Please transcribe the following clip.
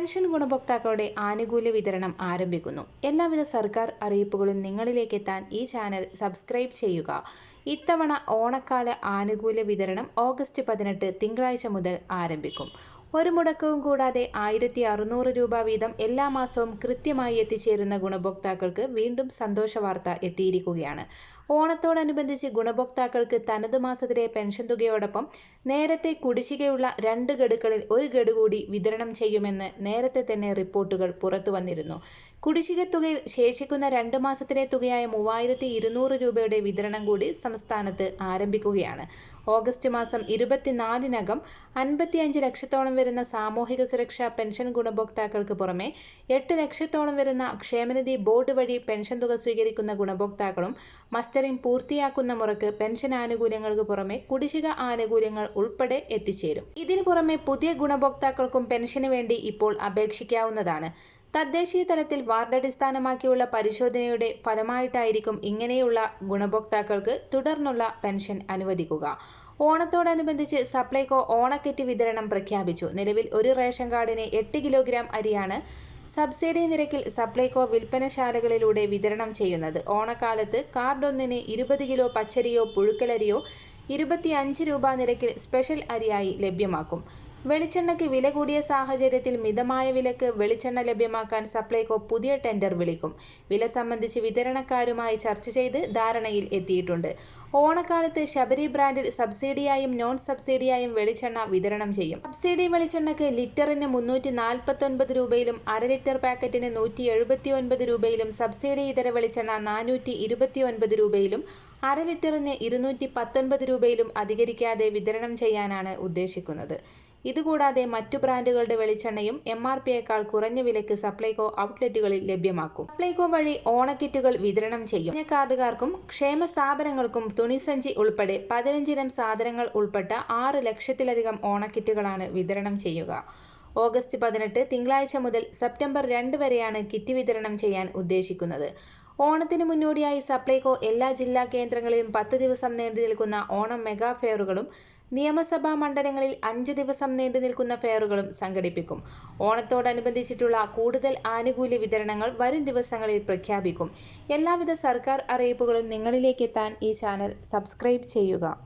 Pension ഗുണഭോക്താക്കളുടെ ആനുകൂല്യ വിതരണം ആരംഭിക്കുന്നു. എല്ലാവിധ സർക്കാർ അറിയിപ്പുകളും നിങ്ങളിലേക്ക് എത്താൻ ഈ ചാനൽ സബ്സ്ക്രൈബ് ചെയ്യുക. ഇത്തവണ ഓണക്കാല ആനുകൂല്യ വിതരണം ഓഗസ്റ്റ് പതിനെട്ട് തിങ്കളാഴ്ച മുതൽ ആരംഭിക്കും. ഒരു മുടക്കവും കൂടാതെ ആയിരത്തി അറുന്നൂറ് രൂപ വീതം എല്ലാ മാസവും കൃത്യമായി എത്തിച്ചേരുന്ന ഗുണഭോക്താക്കൾക്ക് വീണ്ടും സന്തോഷ വാർത്ത എത്തിയിരിക്കുകയാണ്. ഓണത്തോടനുബന്ധിച്ച് ഗുണഭോക്താക്കൾക്ക് തനത് മാസത്തിലെ പെൻഷൻ തുകയോടൊപ്പം നേരത്തെ കുടിശ്ശികയുള്ള രണ്ട് ഗഡുക്കളിൽ ഒരു ഗഡു കൂടി വിതരണം ചെയ്യുമെന്ന് നേരത്തെ തന്നെ റിപ്പോർട്ടുകൾ പുറത്തു വന്നിരുന്നു. കുടിശ്ശിക തുകയിൽ ശേഷിക്കുന്ന രണ്ട് മാസത്തിലെ തുകയായ മൂവായിരത്തി ഇരുന്നൂറ് രൂപയുടെ വിതരണം കൂടി സംസ്ഥാനത്ത് ആരംഭിക്കുകയാണ്. ഓഗസ്റ്റ് മാസം ഇരുപത്തിനാലിനകം അൻപത്തിയഞ്ച് ലക്ഷത്തോളം വരുന്ന സാമൂഹിക സുരക്ഷാ പെൻഷൻ ഗുണഭോക്താക്കൾക്ക് പുറമെ എട്ട് ലക്ഷത്തോളം വരുന്ന ക്ഷേമനിധി ബോർഡ് വഴി പെൻഷൻ തുക സ്വീകരിക്കുന്ന ഗുണഭോക്താക്കളും മസ്റ്ററിംഗ് പൂർത്തിയാക്കുന്ന മുറക്ക് പെൻഷൻ ആനുകൂല്യങ്ങൾക്ക് പുറമെ കുടിശ്ശിക ആനുകൂല്യങ്ങൾ ഉൾപ്പെടെ എത്തിച്ചേരും. ഇതിനു പുറമെ പുതിയ ഗുണഭോക്താക്കൾക്കും പെൻഷന് വേണ്ടി ഇപ്പോൾ അപേക്ഷിക്കാവുന്നതാണ്. തദ്ദേശീയ തലത്തിൽ വാർഡ് അടിസ്ഥാനമാക്കിയുള്ള പരിശോധനയുടെ ഫലമായിട്ടായിരിക്കും ഇങ്ങനെയുള്ള ഗുണഭോക്താക്കൾക്ക് തുടർന്നുള്ള പെൻഷൻ അനുവദിക്കുക. ഓണത്തോടനുബന്ധിച്ച് സപ്ലൈകോ ഓണക്കിറ്റ് വിതരണം പ്രഖ്യാപിച്ചു. നിലവിൽ ഒരു റേഷൻ കാർഡിന് എട്ട് കിലോഗ്രാം അരിയാണ് സബ്സിഡി നിരക്കിൽ സപ്ലൈകോ വിൽപ്പനശാലകളിലൂടെ വിതരണം ചെയ്യുന്നത്. ഓണക്കാലത്ത് കാർഡൊന്നിന് ഇരുപത് കിലോ പച്ചരിയോ പുഴുക്കലരിയോ ഇരുപത്തിയഞ്ച് രൂപ നിരക്കിൽ സ്പെഷ്യൽ അരിയായി ലഭ്യമാക്കും. വെളിച്ചെണ്ണയ്ക്ക് വില കൂടിയ സാഹചര്യത്തിൽ മിതമായ വിലക്ക് വെളിച്ചെണ്ണ ലഭ്യമാക്കാൻ സപ്ലൈകോ പുതിയ ടെൻഡർ വിളിക്കും. വില സംബന്ധിച്ച് വിതരണക്കാരുമായി ചർച്ച ചെയ്ത് ധാരണയിൽ എത്തിയിട്ടുണ്ട്. ഓണക്കാലത്ത് ശബരി ബ്രാൻഡിൽ സബ്സിഡിയായും നോൺ സബ്സിഡിയായും വെളിച്ചെണ്ണ വിതരണം ചെയ്യും. സബ്സിഡി വെളിച്ചെണ്ണയ്ക്ക് ലിറ്ററിന് മുന്നൂറ്റി നാൽപ്പത്തൊൻപത് രൂപയിലും അര ലിറ്റർ പാക്കറ്റിന് നൂറ്റി എഴുപത്തി ഒൻപത് രൂപയിലും സബ്സിഡി ഇതര വെളിച്ചെണ്ണ നാനൂറ്റി ഇരുപത്തി ഒൻപത് രൂപയിലും അര ലിറ്ററിന് ഇരുന്നൂറ്റി പത്തൊൻപത് രൂപയിലും അധികരിക്കാതെ വിതരണം ചെയ്യാനാണ് ഉദ്ദേശിക്കുന്നത്. ഇതുകൂടാതെ മറ്റു ബ്രാൻഡുകളുടെ വെളിച്ചെണ്ണയും എം ആർ പിയേക്കാൾ കുറഞ്ഞ വിലയ്ക്ക് സപ്ലൈകോ ഔട്ട്ലെറ്റുകളിൽ ലഭ്യമാക്കും. സപ്ലൈകോ വഴി ഓണക്കിറ്റുകൾ വിതരണം ചെയ്യും. കാർഡുകാർക്കും ക്ഷേമ സ്ഥാപനങ്ങൾക്കും തുണിസഞ്ചി ഉൾപ്പെടെ പതിനഞ്ചിനം സാധനങ്ങൾ ഉൾപ്പെട്ട ആറ് ലക്ഷത്തിലധികം ഓണക്കിറ്റുകളാണ് വിതരണം ചെയ്യുക. ഓഗസ്റ്റ് പതിനെട്ട് തിങ്കളാഴ്ച മുതൽ സെപ്റ്റംബർ രണ്ട് വരെയാണ് കിറ്റ് വിതരണം ചെയ്യാൻ ഉദ്ദേശിക്കുന്നത്. ഓണത്തിന് മുന്നോടിയായി സപ്ലൈകോ എല്ലാ ജില്ലാ കേന്ദ്രങ്ങളിലും പത്ത് ദിവസം നീണ്ടു നിൽക്കുന്ന ഓണം മെഗാ ഫെയറുകളും നിയമസഭാ മണ്ഡലങ്ങളിൽ അഞ്ച് ദിവസം നീണ്ടു നിൽക്കുന്ന ഫെയറുകളും സംഘടിപ്പിക്കും. ഓണത്തോടനുബന്ധിച്ചിട്ടുള്ള കൂടുതൽ ആനുകൂല്യ വിതരണങ്ങൾ വരും ദിവസങ്ങളിൽ പ്രഖ്യാപിക്കും. എല്ലാവിധ സർക്കാർ അറിയിപ്പുകളും നിങ്ങളിലേക്ക് എത്താൻ ഈ ചാനൽ സബ്സ്ക്രൈബ് ചെയ്യുക.